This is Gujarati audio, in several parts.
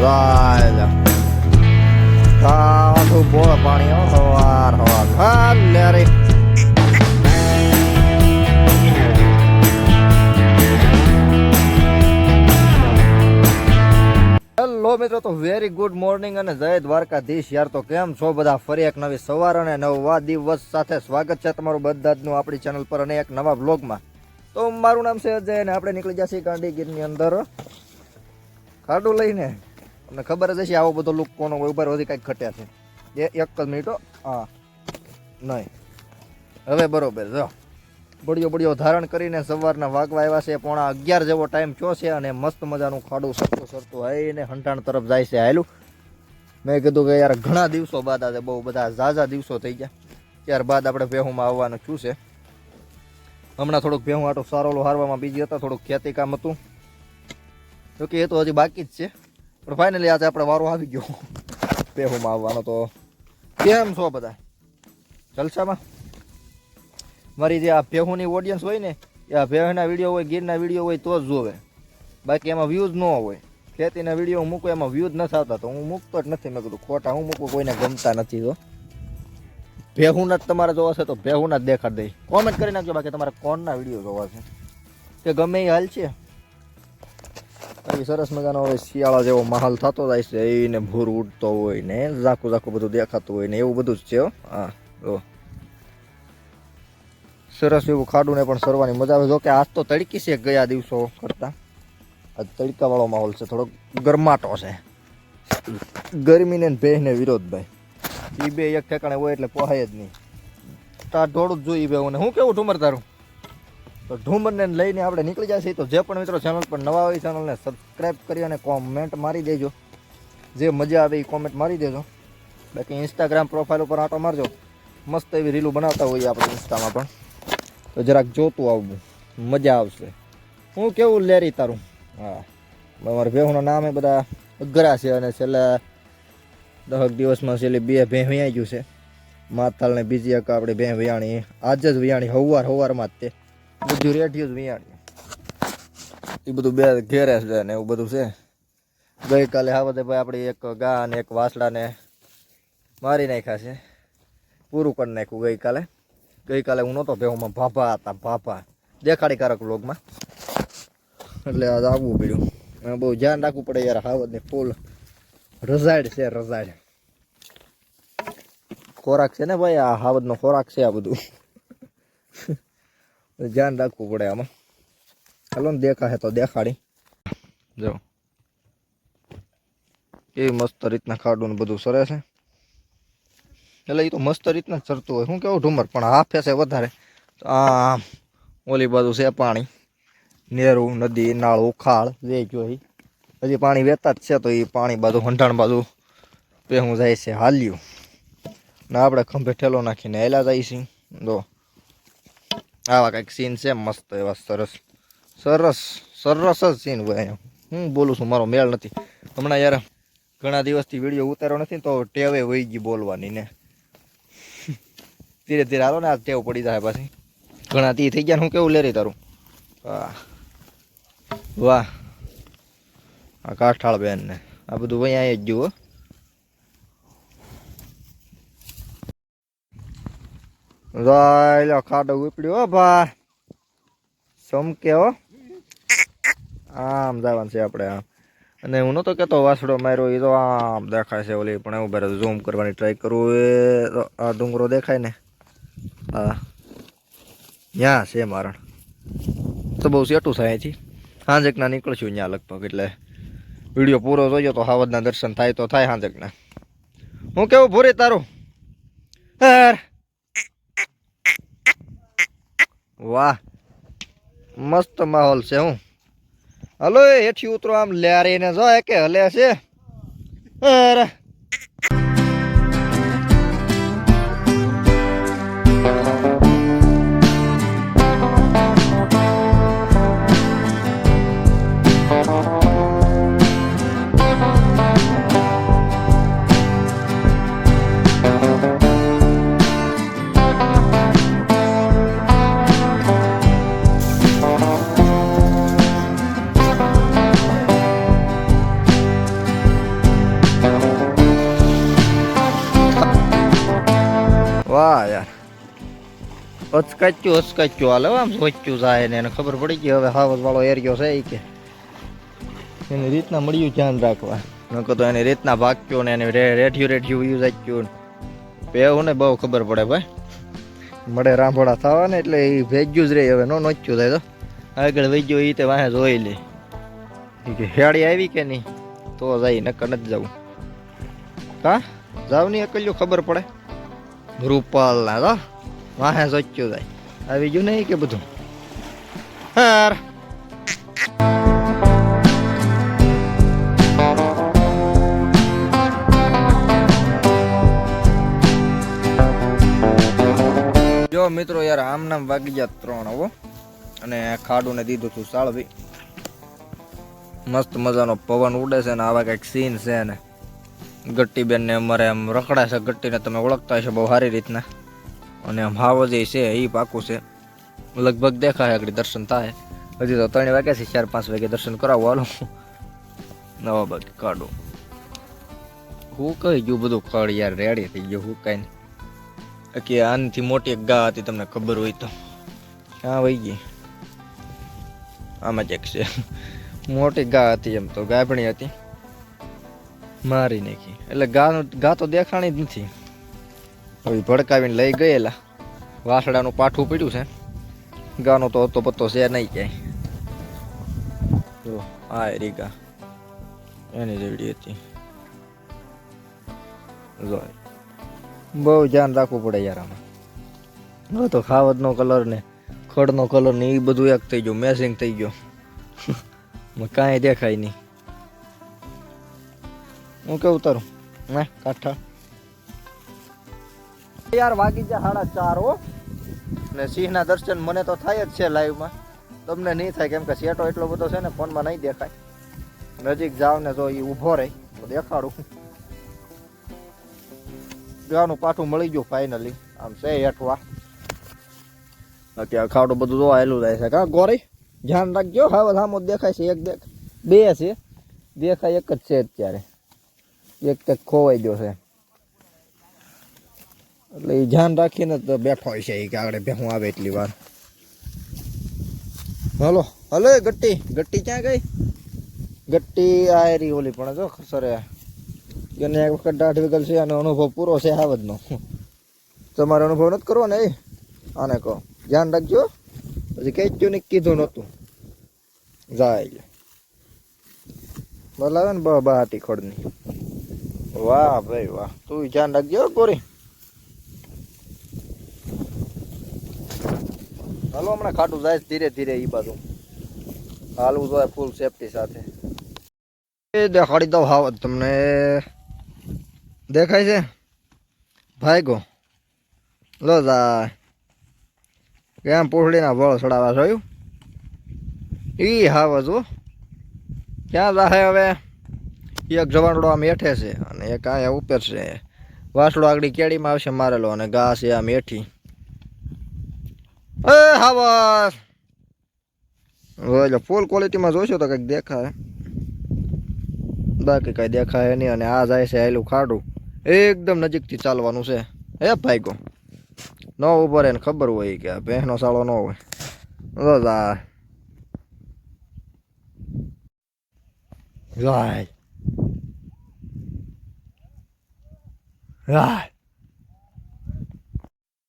રાજ કાઠું બોળ પાણી હો સવાર સવાર ખાલે રે. હેલો મિત્રો, તો વેરી ગુડ મોર્નિંગ અને જય દ્વારકાધીશ. યાર, તો કેમ છો બધા? ફરી એક નવી સવાર અને નવા દિવસ સાથે સ્વાગત છે તમારું બધાનું આપણી ચેનલ પર અને એક નવા બ્લોગમાં તો મારું નામ છે અજય અને આપણે નીકળી જશે ગાંધીગીરની અંદર. ખાડું લઈને. તમને ખબર જ હશે આવો બધો લુક કોનો હોય ઉપર વધી કાંઈક ઘટ્યા છે. એ એક જ મિનિટો હા. નહીં. હવે બરોબર, જો. બળિયો બળિયો ધારણ કરીને સવારના વાગવા આવ્યા છે, પોણા અગિયાર જેવો ટાઈમ થયો છે અને મસ્ત મજાનું ખાડું સરતું સરતું આવીને હંટાણ તરફ જાય છે હાયલું મેં કીધું કે યાર ઘણા દિવસો બાદ આજે બહુ બધા ઝાઝા દિવસો થઈ ગયા. ત્યારબાદ આપણે ભેહુમાં આવવાનું શું છે. હમણાં થોડુંક ભેહું આટો સારોલો હારવામાં બીજી હતા, થોડુંક ખેતી કામ હતું. જોકે એ તો હજી બાકી જ છે. પણ ફાઇનલી આજે આપણે વારો આવી ગયો. ભેહુમાં આવવાનો તો. કેમ છો બધા? જલસામાં? મારી જે આ ભેહુની ઓડિયન્સ હોય ને, એ આ ભેહના વીડિયો હોય, ગીરના વીડિયો હોય, તો જ જોવે. બાકી એમાં વ્યૂઝ ન હોય. ખેતીના વીડિયો મૂકું, એમાં વ્યૂઝ નથી આવતા. તો હું મૂકતો જ નથી. મેં કીધું, ખોટા હું મૂકું, કોઈને ગમતા નથી તો ભેહુના જ તમારે જોવા છે તો ભેહુના જ દેખાડ દઈ. કોમેન્ટ કરી નાખજો, બાકી તમારે કોણના વીડિયો જોવા છે? કે ગમે એ હાલ છે? આવી સરસ મજાનો હવે શિયાળા જેવો માહોલ થતો જાય છે એને ભૂર ઉડતો હોય ને ઝાખું ઝાખું બધું દેખાતું હોય ને એવું બધું જ છે હા જો સરસ એવું ખાડું ને પણ સરવાની મજા આવે જો કે આજ તો તડકી છે ગયા દિવસો કરતા આજ તડકાવાળો માહોલ છે થોડોક ગરમાટો છે ગરમીને ભેહને વિરોધ ભાઈ એ બે એક ઠેકાણે હોય એટલે પહોંચાય જ નહીં તાર ઢોળું જ જોઈએ બેવું હું કેવું ઠુમર તારું તો ઢુમરને લઈને આપણે નીકળી છે. તો જે પણ મિત્રો ચેનલ પર નવા હોય ચેનલને સબસ્ક્રાઈબ કરી અને કોમેન્ટ મારી દેજો. જે મજા આવે એ કોમેન્ટ મારી દેજો. બાકી ઇન્સ્ટાગ્રામ પ્રોફાઇલ ઉપર આંટો મારજો. મસ્ત એવી રીલું બનાવતા હોઈએ આપણે ઇન્સ્ટામાં પણ. તો જરાક જોતું આવવું. મજા આવશે. હું કેવું લેરી તારું? હા. મારા ભેહુના નામે બધા અઘરા છે અને છેલ્લા દહક દિવસમાં છેલ્લી બે ભેં વ્યાઈ ગયું છે. માથાલને બીજી એક આપણે ભેં વ્યાણી. આજ જ વ્યાણી હવાર હવારમાં જ તે. બધું રેઠિયું જ વ્યાણી એ બધું બે ઘેરે છે ને એવું બધું છે. ગઈકાલે હા બધે ભાઈ આપણી એક ગા અને એક વાસડાને મારી નાખ્યા છે. પૂરું કરી નાખ્યું ગઈકાલે. ગઈકાલે હું નહોતો ભેહુમાં ભાભા હતા, ભાભા. દેખાડી કારક લોગમાં એટલે આજ આવવું પડ્યું. બહુ ધ્યાન રાખવું પડે યાર હાવદને ફૂલ રઝાડ છે, રઝાડ. ખોરાક છે ને ભાઈ, આ હાવદનો ખોરાક છે આ બધું. ધ્યાન રાખવું પડે આમાં. ચાલો ને દેખાશે તો દેખાડી. જો. એ મસ્ત રીતના ખાડું બધું સરે છે. એટલે એ તો મસ્ત રીતના ચરતું હોય. શું કેવું ઢુમર? પણ હાફે છે વધારે. આ ઓલી બાજુ છે પાણી. નેરું, નદી, નાળું, ખાળ, જે જોઈ હજી પાણી વહેતા જ છે તો એ પાણી બાજુ હંધાણ બાજુ પહેવું જાય છે. હાલ્યું. ને આપણે ખંભે ઠેલો નાખીને હેલા જાય છે. આવા કંઈક સીન છે મસ્ત એવા સરસ સરસ સરસ જ સીન હોય અહીંયા હું બોલું છું મારો મેળ નથી હમણાં યાર ઘણા દિવસથી વીડિયો ઉતાર્યો નથી તો ટેવે વહી ગઈ બોલવાની ને ધીરે ધીરે હાલો ને આ ટેવ પડી જાય પાછી ઘણા તી થઈ ગયા હું કેવું લેરી તારું વાહ વાહ આ કાઠાળ બેન ને આ બધું અહીંયા જ જુઓ લો ખાડો ઉપડ્યો હો ભા સમકે હો. આમ જવાનું છે આપણે આમ. અને હું નહોતો કહેતો વાસડો માર્યો એ તો આમ દેખાય છે ઓલી, પણ એવું બરાબર ઝૂમ કરવાની ટ્રાય કરું, એ આ ડુંગરો દેખાય ને. હા. ત્યાં છે મારણ. તો બહુ સેટું થાય છે. હાંજકના નીકળશું ત્યાં લગભગ, એટલે વીડિયો પૂરો જોયો તો હાવદના દર્શન થાય તો થાય હાંજકના. હું કેવું ભૂરી તારું? યાર વાહ, મસ્ત માહોલ છે હું. હલો એઠી ઉતરો આમ લેરીને જો કે હલે છે. અરે. અચકાચ્યું અચકાચ્યું હાલે હો આમ સોચ્યું જાય ને એને ખબર પડી ગઈ હવે હાવજ વાળો એરિયો છે એ કે એની રીતના મળ્યું ધ્યાન રાખવા નકર તો એની રીતના ભાગ્યો ને એને રે- રેઠિયું રેઠિયું યુઝ આચ્યું એવું ને બહુ ખબર પડે ભાઈ મળે રાંભોડા થવા ને એટલે એ ભેજ્યું જ રહે હવે નો નોચ્યું થાય તો આગળ વહી ગયો એ તે વાહે જોઈ લે ઈ કે હેડી આવી કે નહીં તો જાય નકર નથી જવું કા જાવ નહીં એકલ્યું ખબર પડે રૂપાલ ના તો વાહે સોચ્યું ભાઈ. આવી ગયું નહીં કે બધું? હાર. જો મિત્રો યાર આમ નામ વાગી ગયા ત્રણ હવો અને ખાડું ને દીધું હતું સાળવી. મસ્ત મજાનો પવન ઉડે છે ને આવા કંઈક સીન છે ને. ગટ્ટી બેન ને અમારે એમ રખડા છે ગટ્ટીને તમે ઓળખતા હશો બહુ સારી રીતના. અને આમ જે છે એ પાકું છે. લગભગ દેખાય આગળ દર્શન થાય. હજી તો ત્રણ વાગ્યા છે, ચાર પાંચ વાગે દર્શન કરાવવું હાલો. નવા બાકી કાઢું. હું કહી ગયું, બધું કળ યાર રેડી થઈ ગયું, હું કાંઈ કે આનાથી મોટી એક ગા હતી, તમને ખબર હોય તો. ક્યાં વહી ગઈ? આમાં જ એક છે. મોટી ગા હતી એમ તો, ગાભણી હતી. મારી નાખી. એટલે ગાનું, ગા તો દેખાણી જ નથી. હવે ભડકાવીને લઈ ગયેલા. વાસડાનું પાઠું પડ્યું છે. ગાનો તો હતો પત્તો છે નહીં ક્યાંય જો, આ રીગા. એની જેવડી હતી. બહુ ધ્યાન રાખવું પડે યાર આમાં. હવે તો ખાવતનો કલર ને ખડનો કલર ને એ બધું એક થઈ ગયું મેસિંગ થઈ ગયો. કાંઈ દેખાય નહીં. હું કેવું તારું ના કાંઠા? યાર વાગી જાય સાડા ચાર, હો. ને સિંહના દર્શન મને તો થાય જ છે લાઈવમાં તમને નહીં થાય, કેમ કે સેટો એટલો બધો છે ને ફોનમાં નહીં દેખાય. નજીક જાવ ને તો એ ઊભો રહે, તો દેખાડું. ગાનું પાઠું મળી ગયું ફાઇનલી આમ છે હેઠવા. બાકી અખાડું બધું જોવા આવેલું જાય છે. કા, ગોરી? ધ્યાન રાખજો. હવે સામો દેખાય છે, એક દેખ. બે છે. દેખાય એક જ છે અત્યારે. એક તક ખોવાઈ ગયો છે. એટલે એ ધ્યાન રાખીને તો બેઠો છે એ આગળ ભેહું આવે એટલી વાર. હલો હલો ગટ્ટી ગટ્ટી ક્યાં ગઈ? ગટ્ટી આ એરી ઓલી પણ જો સરે એને એક વખત દાઢ વિગલ છે અને અનુભવ પૂરો છે આવજનો તમારો અનુભવ નથી કરવો ને એ? આને કહો. ધ્યાન રાખજો. પછી કહી જ ને કીધું નહોતું. જાય બોલાવે ને બહાટી હાટી ખોડની વાહ ભાઈ વાહ. તું ધ્યાન રાખજો ગોરી. હાલો, હમણાં ખાટું જાય ધીરે ધીરે એ બાજુ. હાલવું જોઈએ ફૂલ સેફટી સાથે. એ દેખાડી દઉં હાવ તમને. દેખાય છે? ભાઈ ગો લો જાય. કેમ પૂછડીના વળ ચડાવવા જોયું? ઈ હાવ જો ક્યાં જાહે હવે? એક જવાનડો આમ હેઠે છે અને એક આયા ઉપર છે. વાસડો આગળ કેડીમાં આવશે, મારેલો અને ઘાસ એ આમ હેઠી. એ હાવસ એટલે ફૂલ ક્વોલિટીમાં જોશો તો કંઈક દેખાય. બાકી કંઈ દેખાય નહીં અને આ જાય છે આયલું ખાડું. એકદમ નજીકથી ચાલવાનું છે. હે ભાઈગો? ન ઊભો રહે ને ખબર હોય કે ભેંસનો સાળો ન હોય. તો જા જાય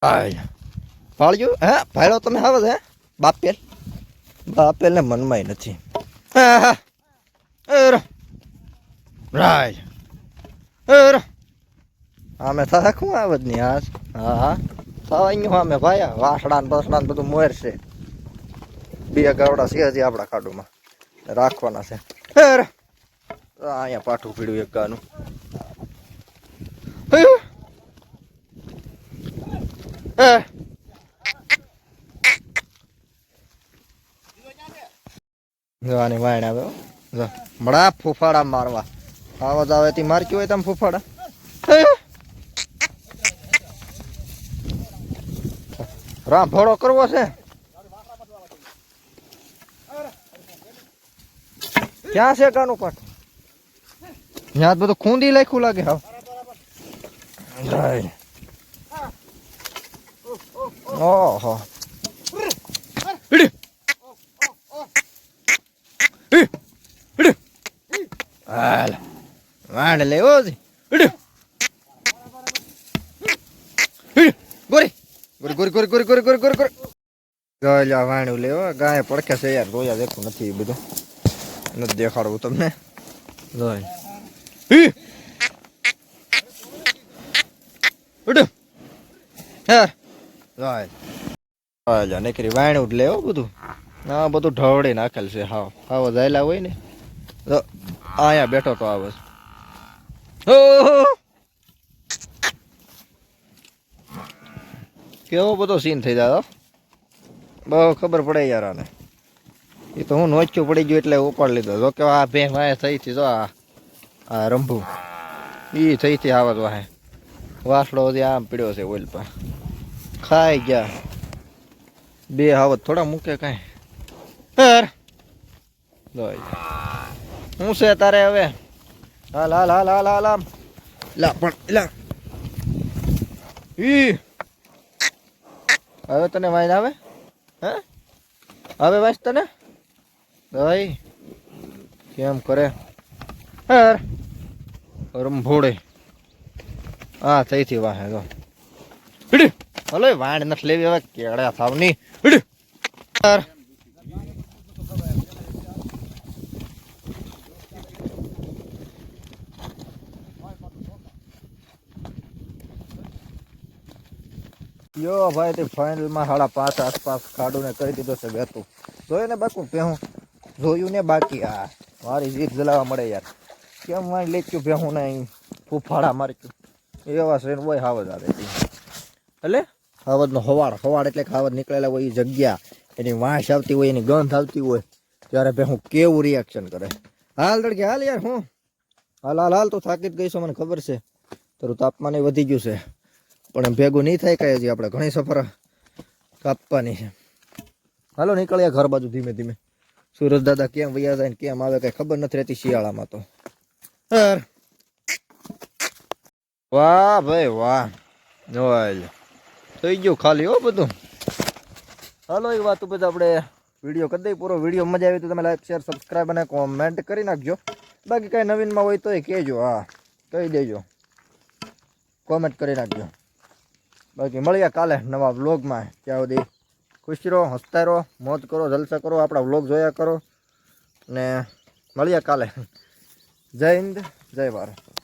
જાય પાળ્યું હે? ભાઈડો તમે આવે હે? બાપેલ. બાપેલ ને મનમાંય નથી. હા હા? એ રો. રાય એ રો. આમે થાકું આવે જ નહીં હા હા હા. થવા અહીંયા અમે ભાઈ વાસડા ને બસડા ને બધું મોર છે બે ગાવડા છે હજી આપણા કાડુમાં રાખવાના છે. અહીંયા પાઠું પીડ્યું એક ગાનું. હે. હે. જો વાયણ આવે. જો મડા ફૂફાડા મારવા. આવાજ આવે તી મારકી હોય તમે ફૂફાડા? રામ રાંભોળો કરવો છે. ક્યાં છે કાનું પાઠ? ત્યાં જ બધું ખૂંદી લાખ્યું લાગે હા ઓહો. હાલ. વાંડ લેવો છે ગોરી. ગોરી ગોરી ગોરી ગોરી ગોરી ગોરી ગોરી વાણું લેવો ગાય પડખે છે યાર. જોયા દેખું નથી બધું. નથી દેખાડવું તમને. જોઈ. હા નીકળી વાણું લેવો બધું. આ બધું ઢવડી નાખેલ છે હાવ. હાવ જાયલા હોય ને. અહીંયા બેઠો તો આવે ઓહો કેવો બધો સીન થઈ જાય હો. બહુ ખબર પડે યાર આને એ તો હું નોચ્યું પડી ગયું એટલે ઉપાડ લીધો જો કે આ ભે વાય થઈ હતી જો આ આ રંભુ એ થઈ હતી આવત વાહે વાસડો હજી આમ પીડ્યો છે ઓઇલ પર ખાઈ ગયા બે આવત થોડા મૂકે કાંઈ યાર જોઈ હું છે તારે હવે? હાલ હાલ હાલ હાલ હાલ, આમ. લા, પણ, લા. ઈ. હવે તને વાઈન આવે હે? હવે વાંચ તને? ભાઈ, કેમ કરે? યાર રંભોડે હા થઈથી વાહે તો હલો વાણ નથી લેવી, હવે કેળા હિડી. યાર યો ભાઈ તે ફાઇનલમાં સાડા પાંચ આસપાસ ખાડુને કરી દીધો છે બેતું. જોયું ને બાકું ભેહું. જોયું ને બાકી હા મારી જીત જલાવા મળે યાર. કેમ મારી લેચ્યું ભેહું ને નહીં ફૂફાડા મારી એવા શ્રેણ હોય હાવજ આવે એટલે? હાવજનો હવાડ. હવાડ એટલે કે હાવજ નીકળેલા હોય એ જગ્યા. એની વાંસ આવતી હોય એની ગંધ આવતી હોય ત્યારે ભેહું કેવું રિએક્શન કરે. હાલ તડકે હાલ યાર હું. હાલ હાલ હાલ તો થાકી જ ગઈ છો મને ખબર છે. તારું તાપમાન વધી ગયું છે. પણ એમ ભેગું નહીં થાય કઈ હજી આપણે ઘણી સફર કાપવાની છે. હાલો નીકળ્યા ઘર બાજુ ધીમે ધીમે. સુરજ દાદા કેમ વૈયા જાય કેમ આવે કઈ ખબર નથી રહેતી શિયાળામાં તો. વાહ ભાઈ વાહ. જોવાય થઈ ગયું ખાલી હો બધું. હાલો એ વાત ઉપર આપણે વીડિયો કરી પૂરો. વીડિયો મજા આવી તો તમે લાઈક શેર સબસ્ક્રાઈબ અને કોમેન્ટ કરી નાખજો. બાકી કાંઈ નવીનમાં હોય તોય કહેજો, હા. કહી દેજો. કોમેન્ટ કરી નાખજો. બાકી મળીએ કાલે નવા વ્લોગમાં. ત્યાં સુધી ખુશ રહો, હસતા રહો, મોજ કરો, જલસા કરો, આપણા વ્લોગ જોયા કરો. ને મળીએ કાલે. જય હિન્દ, જય ભારત.